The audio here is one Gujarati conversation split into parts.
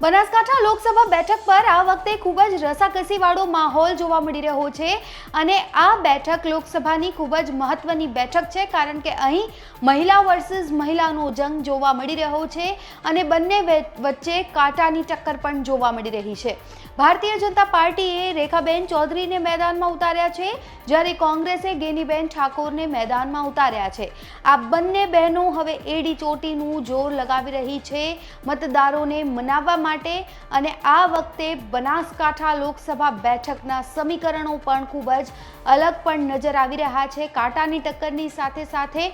બનાસકાંઠા લોકસભા બેઠક પર આ વખતે ખૂબ જ રસાકસીવાળો માહોલ જોવા મળી રહ્યો છે અને આ બેઠક લોકસભાની ખૂબ જ મહત્વની બેઠક છે કારણ કે અહીં મહિલા વર્સિસ મહિલાનો જંગ જોવા મળી રહ્યો છે અને બંને વચ્ચે કાંટાની ટક્કર પણ જોવા મળી રહી છે. ભારતીય જનતા પાર્ટીએ રેખાબેન ચૌધરીને મેદાનમાં ઉતાર્યા છે, જ્યારે કોંગ્રેસે ગેનીબેન ઠાકોરને મેદાનમાં ઉતાર્યા છે. આ બંને બહેનો હવે એડી ચોટીનું જોર લગાવી રહી છે, મતદારોને મનાવવા માટે અને આ વખતે બનાસકાંઠા લોકસભા બેઠકના સમીકરણો પણ ખૂબ જ અલગ પણ નજર આવી રહ્યા છે. કાંટાની ટક્કરની સાથે સાથે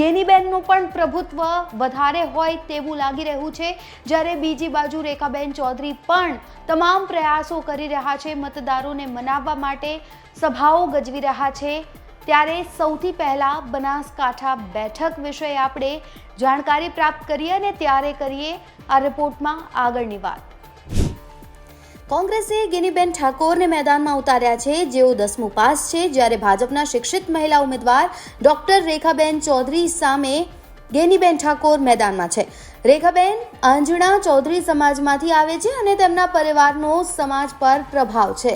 ગેનીબેનનું પણ પ્રભુત્વ વધારે હોય તેવું લાગી રહ્યું છે. જ્યારે બીજી બાજુ રેખાબેન ચૌધરી પણ તમામ પ્રયાસો કરી રહ્યા છે. મતદારોને મનાવવા માટે સભાઓ ગજવી રહ્યા છે. ત્યારે સૌથી પહેલાં બનાસકાંઠા બેઠક વિશે આપણે જાણકારી પ્રાપ્ત કરીએ અને ત્યારે કરીએ આ રિપોર્ટમાં આગળની વાત. કોંગ્રેસે ગિનીબેન ઠાકોરને મેદાનમાં ઉતાર્યા છે. જેઓ દસમું પાસ છે. જ્યારે ભાજપના શિક્ષિત મહિલા ઉમેદવાર ડોક્ટર રેખાબેન ચૌધરી સામે ગેનીબેન ઠાકોર મેદાનમાં છે. રેખાબેન અંજણા ચૌધરી સમાજમાંથી આવે છે અને તેમના પરિવારનો સમાજ પર પ્રભાવ છે.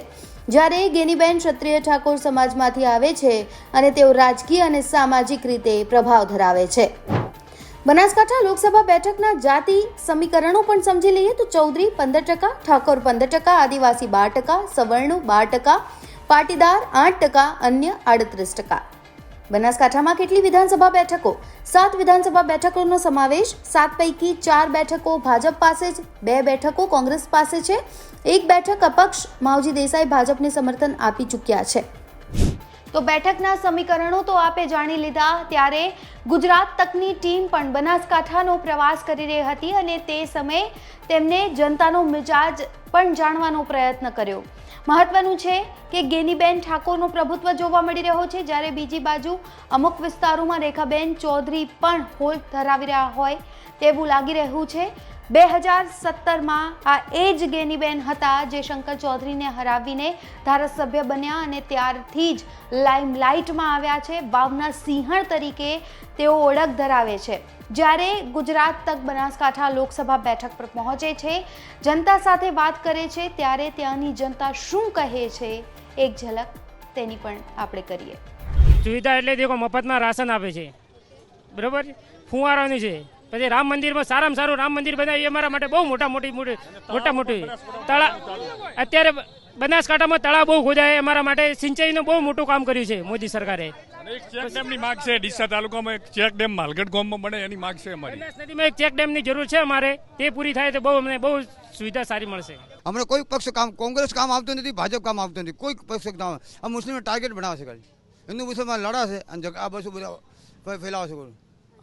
જ્યારે ગેનીબેન ક્ષત્રિય ઠાકોર સમાજમાંથી આવે છે અને તેઓ રાજકીય અને સામાજિક રીતે પ્રભાવ ધરાવે છે. બનાસકાંઠા લોકસભા બેઠકના જાતિ સમીકરણો પણ સમજી લઈએ તો ચૌધરી પંદર ટકા, ઠાકોર પંદર ટકા, આદિવાસી બાર ટકા, સવર્ણો બાર ટકા, પાટીદાર આઠ ટકા, અન્ય આડત્રીસ ટકા. બનાસકાંઠામાં કેટલી વિધાનસભા બેઠકો? સાત વિધાનસભા બેઠકોનો સમાવેશ. સાત પૈકી ચાર બેઠકો ભાજપ પાસે જ બે બેઠકો કોંગ્રેસ પાસે છે. એક બેઠક અપક્ષ માવજી દેસાઈ ભાજપને સમર્થન આપી ચૂક્યા છે. તો બેઠકના સમીકરણો તો આપે જાણી લીધા. ત્યારે ગુજરાત તકની ટીમ પણ બનાસકાંઠાનો પ્રવાસ કરી રહી હતી અને તે સમયે તેમને જનતાનો મિજાજ પણ જાણવાનો પ્રયત્ન કર્યો. મહત્વનું છે કે ગેનીબેન ઠાકોરનું પ્રભુત્વ જોવા મળી રહ્યો છે, જ્યારે બીજી બાજુ અમુક વિસ્તારોમાં રેખાબેન ચૌધરી પણ હોલ્ડ ધરાવી રહ્યા હોય તેવું લાગી રહ્યું છે. બે હજાર સત્તરમાં આ એ જ ગેનીબેન હતા જે શંકર ચૌધરીને હરાવીને ધારાસભ્ય બન્યા અને ત્યારથી જ લાઇમલાઇટમાં આવ્યા છે. વાવના સિંહણ તરીકે તેઓ ઓળખ ધરાવે છે. જ્યારે ગુજરાત તક બનાસકાંઠા લોકસભા બેઠક પર પહોંચે છે, જનતા સાથે વાત કરે છે, ત્યારે ત્યાંની જનતા શું કહે છે? એક ઝલક તેની પણ આપણે કરીએ. સુવિધા એટલે દેખો મફતમાં રાશન આપે છે. બરોબર? ફુવારાની છે. પછી રામ મંદિરમાં સારામાં સારું રામ મંદિર બનાવ્યું એ અમારા માટે બહુ મોટા મોટી મોટી મોટા મોટી તળા અત્યારે બનાસકાંઠામાં તળાવ બહુ ખોદાય અમારા માટે સિંચાઈનું બહુ મોટું કામ કર્યું છે મોદી સરકારે. એક ચેક ડેમની માંગ છે ડીસા તાલુકામાં એક ચેક ડેમ માલગઢ ગામમાં બને એની માંગ છે અમારી. નદીમાં એક ચેક ડેમની જરૂર છે અમારે તે પૂરી થાય તો બહુ અમને બહુ સુવિધા સારી મળશે. હમણાં કોઈ પક્ષ કામ કોંગ્રેસ કામ આવતું નથી ભાજપ કામ આવતું નથી કોઈ પક્ષ કામ આ મુસ્લિમ ટાર્ગેટ બનાવશે છે ખાલી. હિન્દુ મુસલમાન લડાશે અને આ બધું બધા ફેલાવશે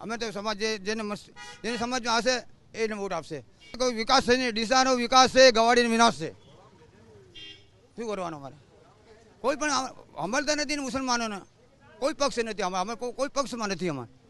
અમે તો સમાજ જેને જેને સમાજમાં હશે, એને વોટ આપશે. કોઈ વિકાસ છે નહીં ડીસાનો વિકાસ છે, ગવાડીનો વિનાશ છે. શું કરવાનું અમારે? કોઈ પણ અમ- અમલતા નથી મુસલમાનોને. કોઈ પક્ષ નથી અમારે. અમે કોઈ કોઈ પક્ષમાં નથી અમારે.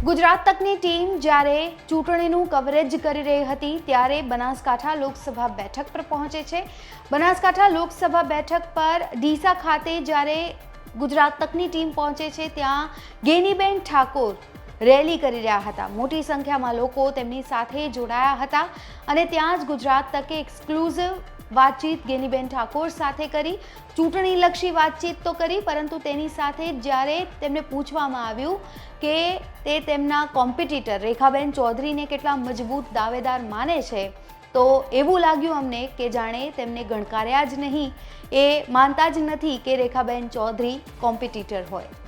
ગુજરાત તકની ટીમ જ્યારે ચૂંટણીનું કવરેજ કરી રહી હતી, ત્યારે બનાસકાંઠા લોકસભા બેઠક પર પહોંચે છે. બનાસકાંઠા લોકસભા બેઠક પર ડીસા ખાતે જ્યારે ગુજરાત તકની ટીમ પહોંચે છે, ત્યાં ગેનીબેન ઠાકોર રેલી કરી રહ્યા હતા. મોટી સંખ્યામાં લોકો તેમની સાથે જોડાયા હતા અને ત્યાં જ ગુજરાત તકે એક્સક્લુઝિવ વાતચીત ગેનીબેન ઠાકોર સાથે કરી, ચૂંટણીલક્ષી વાતચીત તો કરી, પરંતુ તેની સાથે જ્યારે તેમને પૂછવામાં આવ્યું કે તે તેમના કોમ્પિટિટર રેખાબેન ચૌધરીને કેટલા મજબૂત દાવેદાર માને છે, તો એવું લાગ્યું અમને કે જાણે તેમને ગણકાર્યા જ નહીં. એ માનતા જ નથી કે રેખાબેન ચૌધરી કોમ્પિટિટર હોય.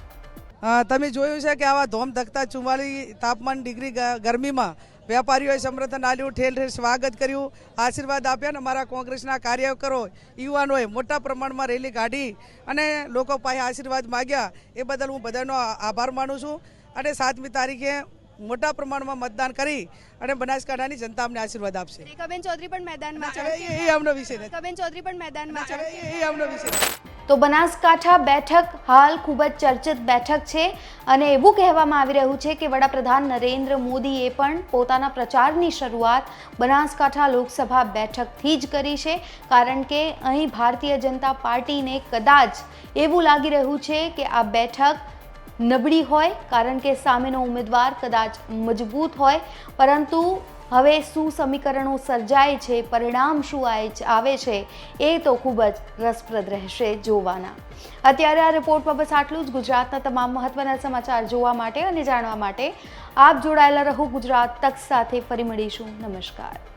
તમે જોયું છે કે આવા ધોમ ધકતા ચુમ્માલીસ તાપમાન ડિગ્રી ગરમીમાં વેપારીઓએ સમર્થન આલ્યું ઠેર ઠેર સ્વાગત કર્યું આશીર્વાદ આપ્યા અને અમારા કોંગ્રેસના કાર્યકરો યુવાનોએ મોટા પ્રમાણમાં રેલી કાઢી અને લોકો પાસે આશીર્વાદ માગ્યા. એ બદલ હું બધાનો આભાર માનું છું અને સાતમી તારીખે મોટા પ્રમાણમાં મતદાન કરી અને બનાસકાંઠાની જનતા અમને આશીર્વાદ આપશે. રેખાબેન ચૌધરી પણ મેદાનમાં એ- આમનો વિષય રેખાબેન ચૌધરી પણ મેદાનમાં એ- અમનો વિષય તો બનાસકાંઠા બેઠક હાલ ખૂબ જ ચર્ચિત બેઠક છે અને એવું કહેવામાં આવી રહ્યું છે કે વડાપ્રધાન નરેન્દ્ર મોદીએ પણ પોતાના પ્રચારની શરૂઆત બનાસકાંઠા લોકસભા બેઠકથી જ કરી છે, કારણ કે અહીં ભારતીય જનતા પાર્ટીને કદાચ એવું લાગી રહ્યું છે કે આ બેઠક નબળી હોય, કારણ કે સામેનો ઉમેદવાર કદાચ મજબૂત હોય. પરંતુ હવે શું સમીકરણો સર્જાય છે, પરિણામ શું આવે છે, એ તો ખૂબ જ રસપ્રદ રહેશે જોવાના. અત્યારે આ રિપોર્ટમાં બસ આટલું જ. ગુજરાતના તમામ મહત્વના સમાચાર જોવા માટે અને જાણવા માટે આપ જોડાયેલા રહો ગુજરાત તક સાથે. ફરી મળીશું. નમસ્કાર.